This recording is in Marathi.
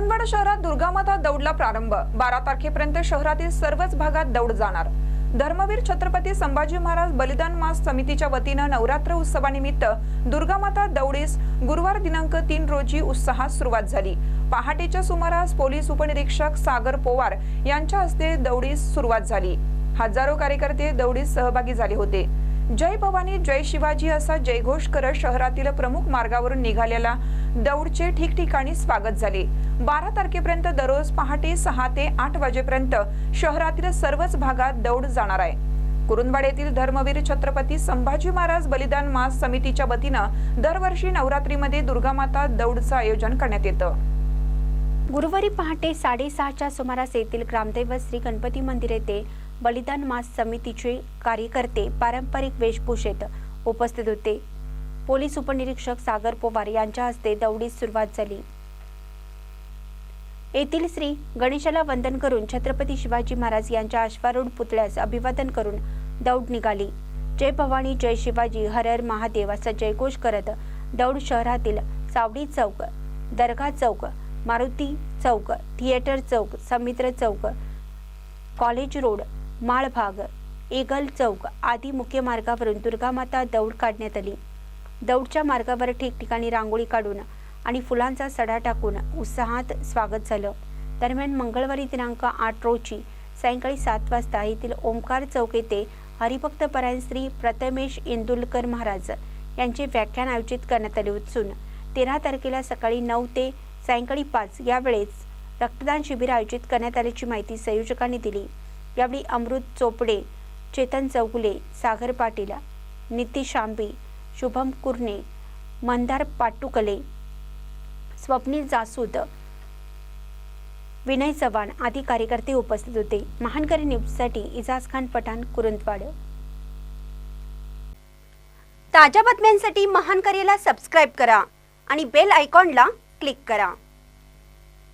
कुरुंदवाड शहरात दुर्गामाता दौडला प्रारंभ. बारा तारखेपर्यंत शहरातील सर्वच भागात दौड जाणार. धर्मवीर छत्रपती संभाजी महाराज बलिदान मास समितीच्या वतीनं नवरात्र उत्सवानिमित्त दुर्गामाता दौडीस गुरुवार दिनांक तीन रोजी उत्साहात सुरुवात झाली. पहाटेच्या सुमारास पोलीस उपनिरीक्षक सागर पोवार यांच्या हस्ते दौडीस सुरुवात झाली. हजारो कार्यकर्ते दौडीस सहभागी झाले होते. जय भवानी जय शिवाजी असा जयघोष करत शहरातील प्रमुख मार्गावरून निघालेला दौडचे ठिकठिकाणी स्वागत झाले. बारा तारखेपर्यंत दररोज पहाटे सहा ते आठ वाजेपर्यंत शहरातील सर्वच भागात दौड जाणार आहे. कुरुंदवाड येथील धर्मवीर छत्रपती संभाजी महाराज बलिदान मास समितीच्या वतीनं दरवर्षी नवरात्रीमध्ये दुर्गामाता दौडचं आयोजन करण्यात येतं. गुरुवारी पहाटे साडेसहाच्या सुमारास येथील ग्रामदैवत श्री गणपती मंदिर येथे बलिदान मास समितीचे कार्यकर्ते पारंपरिक वेशभूषेत उपस्थित होते. पोलीस उपनिरीक्षक सागर पोवार यांच्या हस्ते दौडीस सुरुवात झाली. येथील श्री गणेशाला वंदन करून छत्रपती शिवाजी महाराज यांच्या अश्वारूढ पुतळ्यास अभिवादन करून दौड निघाली. जय भवानी जय शिवाजी हर हर महादेव असा जयघोष करत दौड शहरातील सावडी चौक दर्गा चौक मारुती चौक थिएटर चौक समित्र चौक कॉलेज रोड माळभाग एगल चौक आदी मुख्य मार्गावरून दुर्गामाता दौड काढण्यात आली. दौडच्या मार्गावर ठिकठिकाणी रांगोळी काढून आणि फुलांचा सडा टाकून उत्साहात स्वागत झालं. दरम्यान मंगळवारी दिनांक आठ रोजी सायंकाळी सात वाजता येथील ओंकार चौक येथे हरिभक्त परायण श्री प्रथमेश इंदुलकर महाराज यांचे व्याख्यान आयोजित करण्यात आले असून तेरा तारखेला सकाळी नऊ ते सायंकाळी पाच या वेळेस रक्तदान शिबिर आयोजित करण्यात आल्याची माहिती संयोजकांनी दिली. यावेळी अमृत चोपडे चेतन चौगुले सागर पाटील नितीश आंबे शुभम कुर्णे मंदार पाटुकले स्वप्नील जासूद विनय चव्हाण आदी कार्यकर्ते उपस्थित होते. महानकरी न्यूजसाठी इजाज खान पठाण कुरुंदवाड. ताज्या बातम्यांसाठी महानकरीला सबस्क्राईब करा आणि बेल आयकॉनला क्लिक करा.